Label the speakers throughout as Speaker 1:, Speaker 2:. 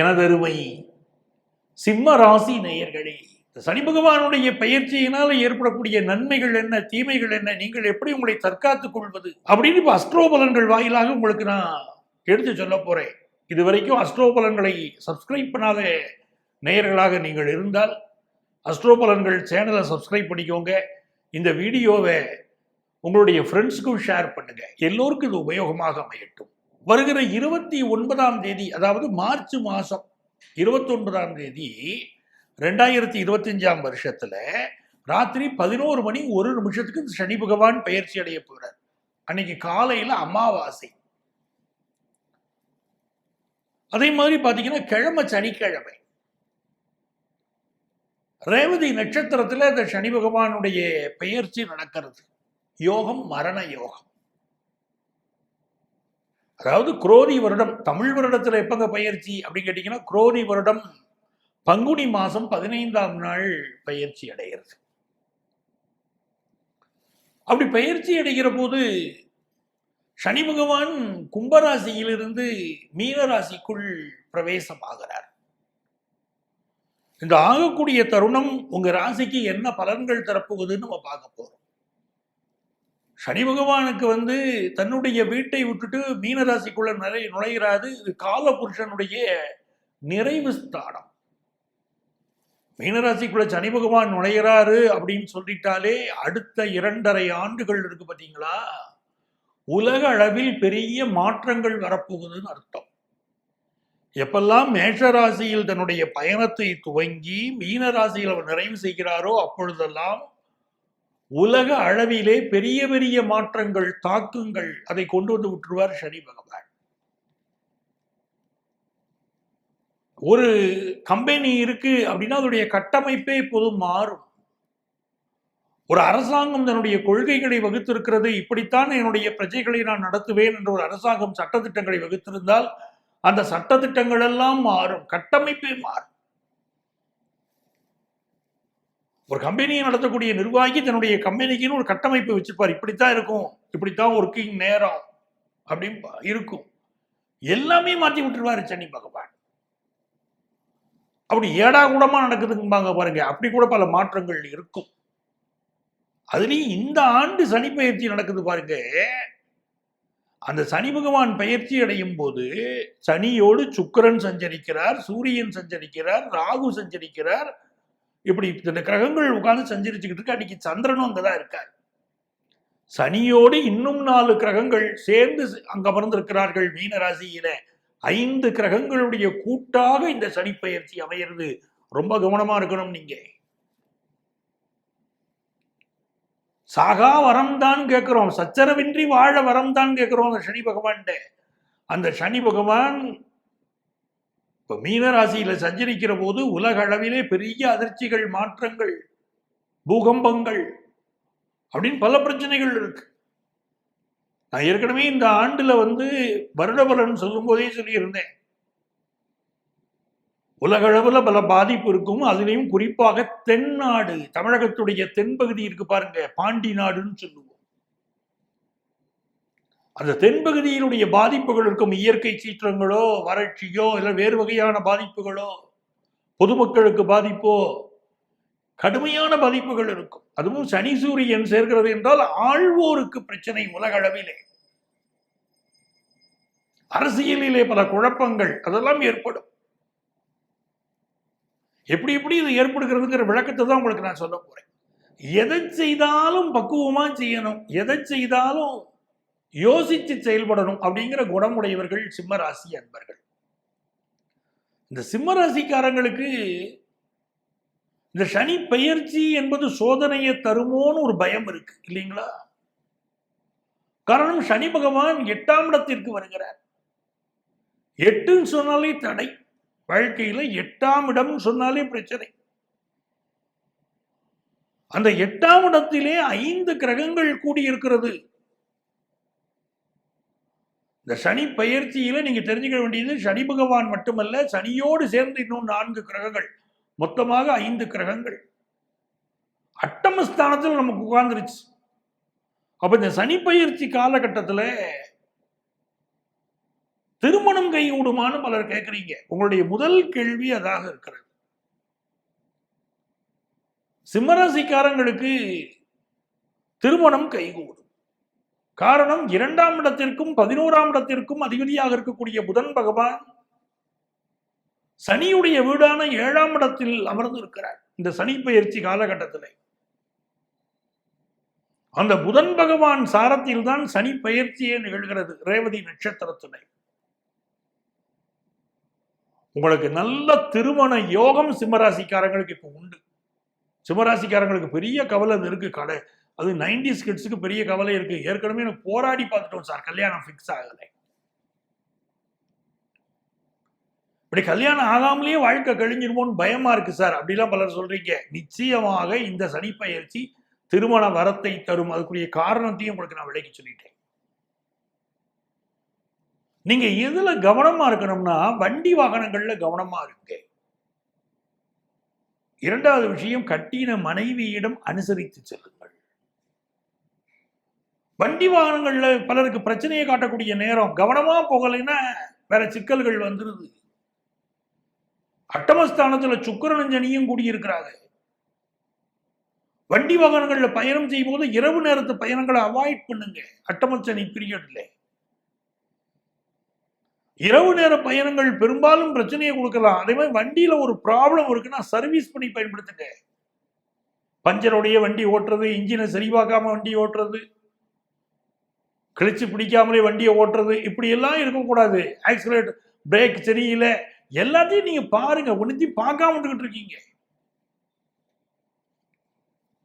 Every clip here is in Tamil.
Speaker 1: எனதருமை சிம்ம ராசி நேயர்களே இந்த சனி பகவானுடைய பயிற்சியினால் ஏற்படக்கூடிய நன்மைகள் என்ன தீமைகள் என்ன நீங்கள் எப்படி உங்களை தற்காத்துக் கொள்வது அப்படின்னு இப்ப அஸ்ட்ரோபலன்கள் வாயிலாக உங்களுக்கு நான் எடுத்து சொல்ல போறேன். இது வரைக்கும் அஸ்ட்ரோபலன்களை சப்ஸ்கிரைப் பண்ணாத நேயர்களாக நீங்கள் இருந்தால் அஸ்ட்ரோபலன்கள் சேனலை சப்ஸ்கிரைப் பண்ணிக்கோங்க. இந்த வீடியோவை உங்களுடைய ஃப்ரெண்ட்ஸுக்கும் ஷேர் பண்ணுங்க. எல்லோருக்கும் இது உபயோகமாக அமையட்டும். வருகிற இருபத்தி ஒன்பதாம் தேதி அதாவது மார்ச் மாதம் இருபத்தொன்பதாம் தேதி ரெண்டாயிரத்தி இருபத்தஞ்சாம் வருஷத்துல ராத்திரி பதினோரு மணி ஒரு நிமிஷத்துக்கு இந்த சனி பகவான் பயிற்சி அடைய போகிறார் அன்னைக்கு காலையில் அமாவாசை. அதே மாதிரி பார்த்தீங்கன்னா கிழமை சனிக்கிழமை. ரேவதி நட்சத்திரத்தில் இந்த சனி பகவானுடைய பெயர்ச்சி நடக்கிறது. யோகம் மரண யோகம். அதாவது குரோதி வருடம் தமிழ் வருடத்தில் எப்பங்க பயிற்சி அப்படின்னு கேட்டிங்கன்னா குரோதி வருடம் பங்குனி மாதம் பதினைந்தாம் நாள் பயிற்சி அடைகிறது. அப்படி பயிற்சி அடைகிற போது சனி பகவான் கும்பராசியிலிருந்து மீனராசிக்குள் பிரவேசமாகிறார். இந்த ஆகக்கூடிய தருணம் உங்க ராசிக்கு என்ன பலன்கள் தரப்போகுதுன்னு நம்ம பார்க்க போறோம். சனி பகவானுக்கு வந்து தன்னுடைய வீட்டை விட்டுட்டு மீனராசிக்குள்ள நிறை நுழைகிறாது இது கால புருஷனுடைய நிறைவு ஸ்தானம். மீனராசிக்குள்ள சனி பகவான் நுழைகிறாரு அப்படின்னு சொல்லிட்டாலே அடுத்த இரண்டரை ஆண்டுகள் இருக்கு பாத்தீங்களா? உலக அளவில் பெரிய மாற்றங்கள் வரப்போகுதுன்னு அர்த்தம். எப்பெல்லாம் மேஷராசியில் தன்னுடைய பயணத்தை துவங்கி மீனராசியில் அவர் நிறைவு செய்கிறாரோ அப்பொழுதெல்லாம் உலக அளவிலே பெரிய பெரிய மாற்றங்கள் தாக்கங்கள் அதை கொண்டு வந்து விட்டுருவார் சனி பகவான். ஒரு கம்பெனி இருக்கு அப்படின்னா அதனுடைய கட்டமைப்பே இப்போது மாறும். ஒரு அரசாங்கம் தன்னுடைய கொள்கைகளை வகுத்திருக்கிறது இப்படித்தான் என்னுடைய பிரஜைகளை நான் நடத்துவேன் என்ற ஒரு அரசாங்கம் சட்டத்திட்டங்களை வகுத்திருந்தால் அந்த சட்டத்திட்டங்கள் எல்லாம் மாறும் கட்டமைப்பே மாறும். ஒரு கம்பெனியை நடத்தக்கூடிய நிர்வாகி தன்னுடைய கம்பெனிக்குன்னு ஒரு கட்டமைப்பு வச்சிருப்பார். இப்படித்தான் இருக்கும். இப்படித்தான் ஒர்க்கிங் நேரம் அப்படின்னு இருக்கும். எல்லாமே மாத்தி விட்டுருவாரு சனி பகவான். அப்படி ஏடா கூடமா நடக்குதும்பாங்க பாருங்க. அப்படி கூட பல மாற்றங்கள் இருக்கும். அதுலயும் இந்த ஆண்டு சனி பயிற்சி நடக்குது பாருங்க. அந்த சனி பகவான் பயிற்சி அடையும் போது சனியோடு சுக்கிரன் சஞ்சரிக்கிறார் சூரியன் சஞ்சரிக்கிறார் ராகு சஞ்சரிக்கிறார் இப்படி இந்த கிரகங்கள் உட்கார்ந்து சஞ்சரிச்சுக்கிட்டு இருக்கு? அன்னைக்கு சந்திரனும் அங்கதான் இருக்கார். சனியோடு இன்னும் நாலு கிரகங்கள் சேர்ந்து அங்க அமர்ந்திருக்கிறார்கள் மீனராசியில. ஐந்து கிரகங்களுடைய கூட்டாக இந்த சனி பயிற்சி அமையிறது. ரொம்ப கவனமா இருக்கணும் நீங்க. சாகா வரம் தான் கேட்கிறோம். சச்சரவின்றி வாழ வரம் தான் கேட்கிறோம் அந்த சனி பகவான்கிட்ட. அந்த சனி பகவான் இப்ப மீனராசியில சஞ்சரிக்கிற போது உலக அளவிலே பெரிய அதிர்ச்சிகள் மாற்றங்கள் பூகம்பங்கள் அப்படின்னு பல பிரச்சனைகள் இருக்கு. நான் ஏற்கனவே இந்த ஆண்டுல வந்து வருடபலன் சொல்லும் போதே சொல்லியிருந்தேன். உலக அளவில் பல பாதிப்பு இருக்கும். அதுலேயும் குறிப்பாக தென்னாடு தமிழகத்துடைய தென்பகுதி இருக்கு பாருங்க பாண்டி நாடுன்னு சொல்லுவோம். அந்த தென்பகுதியினுடைய பாதிப்புகள் இருக்கும் இயற்கை சீற்றங்களோ வறட்சியோ இல்லை வேறு வகையான பாதிப்புகளோ பொதுமக்களுக்கு பாதிப்போ கடுமையான பாதிப்புகள் இருக்கும். அதுவும் சனி சூரியன் சேர்கிறது என்றால் ஆழ்வோருக்கு பிரச்சனை உலக அளவிலே. அரசியலிலே பல குழப்பங்கள் அதெல்லாம் ஏற்படும். எப்படி எப்படி இது ஏற்படுகிறதுங்கிற விளக்கத்தை தான் உங்களுக்கு நான் சொல்ல போறேன். எதை செய்தாலும் பக்குவமா செய்யணும். எதை செய்தாலும் யோசித்து செயல்படணும் அப்படிங்கிற குணமுடையவர்கள் சிம்ம ராசி அன்பர்கள். இந்த சிம்ம ராசிக்காரங்களுக்கு இந்த சனி பெயர்ச்சி என்பது சோதனையை தருமோன்னு ஒரு பயம் இருக்கு இல்லைங்களா? காரணம் சனி பகவான் எட்டாம் இடத்திற்கு வருகிறார். எட்டுன்னு சொன்னாலே தடை. வாழ்க்கையில எட்டாம் இடம் சொன்னாலே பிரச்சனை. அந்த எட்டாம் இடத்திலே ஐந்து கிரகங்கள் கூடியிருக்கிறது. இந்த சனி பயிற்சியில நீங்க தெரிஞ்சுக்க வேண்டியது சனி பகவான் மட்டுமல்ல சனியோடு சேர்ந்து இன்னும் நான்கு கிரகங்கள் மொத்தமாக ஐந்து கிரகங்கள். அட்டமஸ்தானத்தில் நமக்கு உட்கார்ந்துருச்சு. அப்ப இந்த சனி பயிற்சி காலகட்டத்தில் திருமணம் கைகூடுமான்னு பலர் கேட்குறீங்க உங்களுடைய முதல் கேள்வி அதாக இருக்கிறது. சிம்மராசிக்காரங்களுக்கு திருமணம் கைகூடும். காரணம் இரண்டாம் இடத்திற்கும் பதினோராம் இடத்திற்கும் அதிபதியாக இருக்கக்கூடிய புதன் பகவான் சனியுடைய வீடான ஏழாம் இடத்தில் அமர்ந்து இருக்கிறார். இந்த சனி பயிற்சி காலகட்டத்தில். அந்த புதன் பகவான் சாரத்தில் தான் சனி பயிற்சியே நிகழ்கிறது ரேவதி நட்சத்திரத்திலே. உங்களுக்கு நல்ல திருமண யோகம் சிம்மராசிக்காரங்களுக்கு இப்போ உண்டு. சிம்மராசிக்காரங்களுக்கு பெரிய கவலை இருக்கு கடை அது நைன்டி ஸ்கிட்ஸுக்கு பெரிய கவலை இருக்கு. ஏற்கனவே எனக்கு போராடி பார்த்துட்டோம் சார். கல்யாணம் ஃபிக்ஸ் ஆகலை. இப்படி கல்யாணம் ஆகாமலேயே வாழ்க்கை கழிஞ்சிருமோன்னு பயமா இருக்கு சார். அப்படிலாம் பலர் சொல்றீங்க. நிச்சயமாக இந்த சனி பயிற்சி திருமண வரத்தை தரும். அதுக்குரிய காரணத்தையும் உங்களுக்கு நான் விளக்கி சொல்லிட்டேன். நீங்க எதுல கவனமா இருக்கணும்னா வண்டி வாகனங்கள்ல கவனமா இருங்க. இரண்டாவது விஷயம் கட்டின மனைவியிடம் அனுசரித்து செல்லுங்கள். வண்டி வாகனங்கள்ல பலருக்கு பிரச்சனையை காட்டக்கூடிய நேரம் கவனமா போகலைன்னா வேற சிக்கல்கள் வந்துருது. அட்டமஸ்தானத்துல சுக்கரனும் சனியும் கூடியிருக்கிறாங்க. வண்டி வாகனங்கள்ல பயணம் செய்யும் போது இரவு நேரத்து பயணங்களை அவாய்ட் பண்ணுங்க. அட்டமச்சனி பீரியட்ல இரவு நேர பயணங்கள் பெரும்பாலும் பிரச்சனையை கொடுக்கலாம். அதே மாதிரி வண்டியில ஒரு ப்ராப்ளம் இருக்குன்னா சர்வீஸ் பண்ணி பயன்படுத்துங்க. பஞ்சருடைய வண்டி ஓட்டுறது இன்ஜினை சரிபார்க்காம வண்டி ஓட்டுறது. கிழிச்சு பிடிக்காமலே வண்டியை ஓட்டுறது இப்படி எல்லாம் இருக்கக்கூடாது. ஆக்சிலேட் பிரேக் சரியில்லை. எல்லாத்தையும் நீங்கள் பாருங்கள் ஒன்றுத்தையும் பார்க்காம விட்டுக்கிட்டு இருக்கீங்க.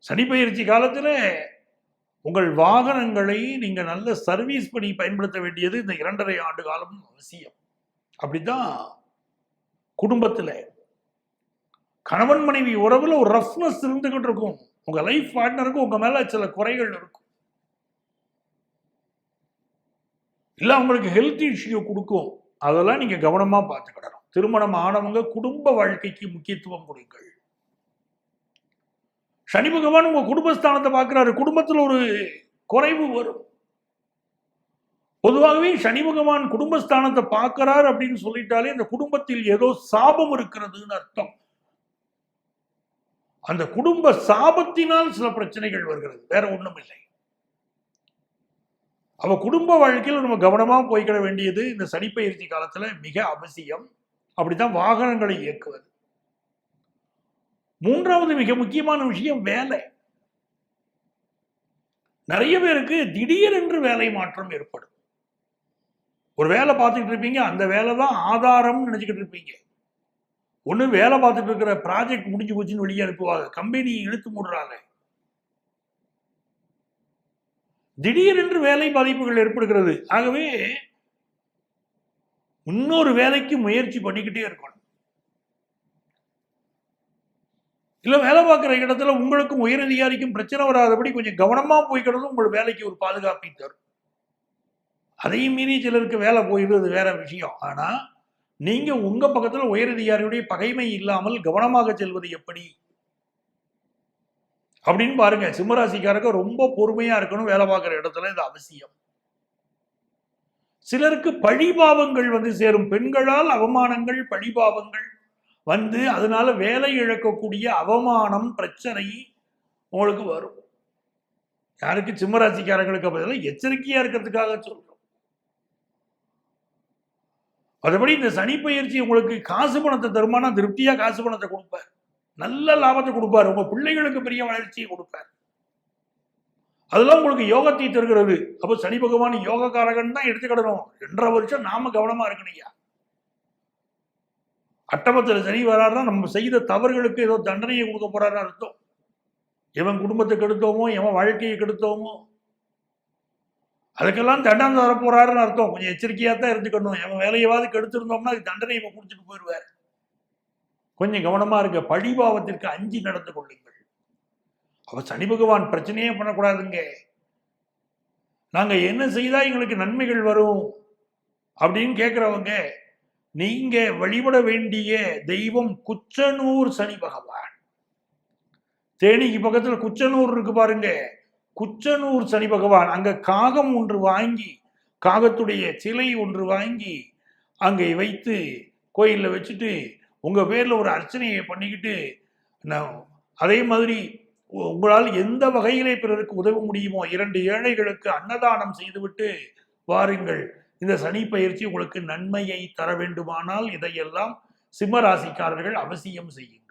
Speaker 1: சனி பயிற்சி காலத்தில் உங்கள் வாகனங்களை நீங்கள் நல்ல சர்வீஸ் பண்ணி பயன்படுத்த வேண்டியது இந்த இரண்டரை ஆண்டு காலம் அவசியம். அப்படிதான் குடும்பத்தில் கணவன் மனைவி உறவில் ஒரு ரஃப்னஸ் இருந்துகிட்டு இருக்கும். உங்கள் லைஃப் பார்ட்னருக்கும் உங்கள் மேலே சில குறைகள் இருக்கும். இல்லை அவங்களுக்கு ஹெல்த் இஷ்யூ கொடுக்கும். அதெல்லாம் நீங்க கவனமா பார்த்துக்கிடணும். திருமணம் ஆனவங்க குடும்ப வாழ்க்கைக்கு முக்கியத்துவம் கொடுங்கள். சனி பகவான் உங்கள் குடும்பஸ்தானத்தை பார்க்குறாரு. குடும்பத்தில் ஒரு குறைவு வரும். பொதுவாகவே சனி பகவான் குடும்பஸ்தானத்தை பார்க்கிறார் அப்படின்னு சொல்லிட்டாலே அந்த குடும்பத்தில் ஏதோ சாபம் இருக்கிறதுன்னு அர்த்தம். அந்த குடும்ப சாபத்தினால் சில பிரச்சனைகள் வருகிறது. வேற ஒண்ணும் இல்லை அவ குடும்ப வாழ்க்கையில் நம்ம கவனமா போய்க்கிட வேண்டியது இந்த சனிப்பயிற்சி காலத்துல மிக அவசியம். அப்படித்தான் வாகனங்களை இயக்குவது. மூன்றாவது மிக முக்கியமான விஷயம் வேலை. நிறைய பேருக்கு திடீரென்று வேலை மாற்றம் ஏற்படும். ஒரு வேலை பார்த்துக்கிட்டு இருப்பீங்க அந்த வேலை தான் ஆதாரம்னு நினச்சிக்கிட்டு இருப்பீங்க. ஒன்று வேலை பார்த்துட்டு இருக்கிற ப்ராஜெக்ட் முடிஞ்சு போச்சுன்னு வெளியே அனுப்புவாங்க. கம்பெனி இழுத்து மூடுறாங்க. திடீரென்று வேலை பாதிப்புகள் ஏற்படுகிறது. ஆகவே இன்னொரு வேலைக்கு முயற்சி பண்ணிக்கிட்டே இருக்கணும். இல்ல வேலை பார்க்குற இடத்துல உங்களுக்கும் உயரதிகாரிக்கும் பிரச்சனை வராதபடி கொஞ்சம் கவனமா போய்க்கிறது உங்கள் வேலைக்கு ஒரு பாதுகாப்பை தரும். அதையும் மீறி சிலருக்கு வேலை போயிடுறது வேற விஷயம். ஆனா நீங்க உங்க பக்கத்துல உயரதிகாரியுடைய பகைமை இல்லாமல் கவனமாக செல்வது எப்படி? அப்படின்னு பாருங்க. சிம்மராசிக்காரங்க ரொம்ப பொறுமையா இருக்கணும் வேலை பார்க்குற இடத்துல இது அவசியம். சிலருக்கு பழிபாவங்கள் வந்து சேரும். பெண்களால் அவமானங்கள் பழிபாவங்கள் வந்து அதனால வேலை இழக்கக்கூடிய அவமானம் பிரச்சனை உங்களுக்கு வரும். யாருக்கு? சிம்மராசிக்காரங்களுக்கு பதிலாக எச்சரிக்கையா இருக்கிறதுக்காக சொல்றோம். மற்றபடி இந்த சனி பயிற்சி உங்களுக்கு காசு பணத்தை தருமானா திருப்தியா காசு பணத்தை கொடுப்பார். நல்ல லாபத்தை கொடுப்பார். உங்க பிள்ளைகளுக்கு பெரிய வளர்ச்சியை கொடுப்பார். அதெல்லாம் உங்களுக்கு யோகத்தை தருகிறது. அப்போ சனி பகவான் யோகக்காரகன் தான் எடுத்துக்கிடணும். ரெண்டரை வருஷம் நாம கவனமா இருக்கணையா அட்டமத்தில் சனி வராருன்னா நம்ம செய்த தவறுகளுக்கு ஏதோ தண்டனையை கொடுக்க போறாரு அர்த்தம். எவன் குடும்பத்தை கெடுத்தோமோ எவன் வாழ்க்கையை கெடுத்தோமோ. அதுக்கெல்லாம் தண்டனை தரப்போறாருன்னு அர்த்தம். கொஞ்சம் எச்சரிக்கையாக தான் இருந்துக்கணும். எவன் வேலையவாது கெடுத்திருந்தோம்னா அது தண்டனை இவன் கொடுத்துட்டு போயிடுவார் கொஞ்சம் கவனமா இருக்க பழிபாவத்திற்கு அஞ்சு நடந்து கொள்ளுங்கள். அவ சனி பகவான் பிரச்சனையே பண்ணக்கூடாதுங்க. நாங்க என்ன செய்தா எங்களுக்கு நன்மைகள் வரும்? அப்படின்னு கேட்குறவங்க நீங்க வழிபட வேண்டிய தெய்வம் குச்சனூர் சனி பகவான். தேனிக்கு பக்கத்துல குச்சனூர் இருக்கு பாருங்க. குச்சனூர் சனி பகவான். அங்க காகம் ஒன்று வாங்கி காகத்துடைய சிலை ஒன்று வாங்கி அங்கே வைத்து கோயிலில் வச்சுட்டு உங்கள் பேரில் ஒரு அர்ச்சனையை பண்ணிக்கிட்டு நான் அதே மாதிரி உங்களால் எந்த வகையிலே பிறருக்கு உதவ முடியுமோ இரண்டு ஏழைகளுக்கு அன்னதானம் செய்துவிட்டு வாருங்கள். இந்த சனி பயிற்சி உங்களுக்கு நன்மையை தர வேண்டுமானால் இதையெல்லாம் சிம்ம ராசிக்காரர்கள் அவசியம் செய்யும்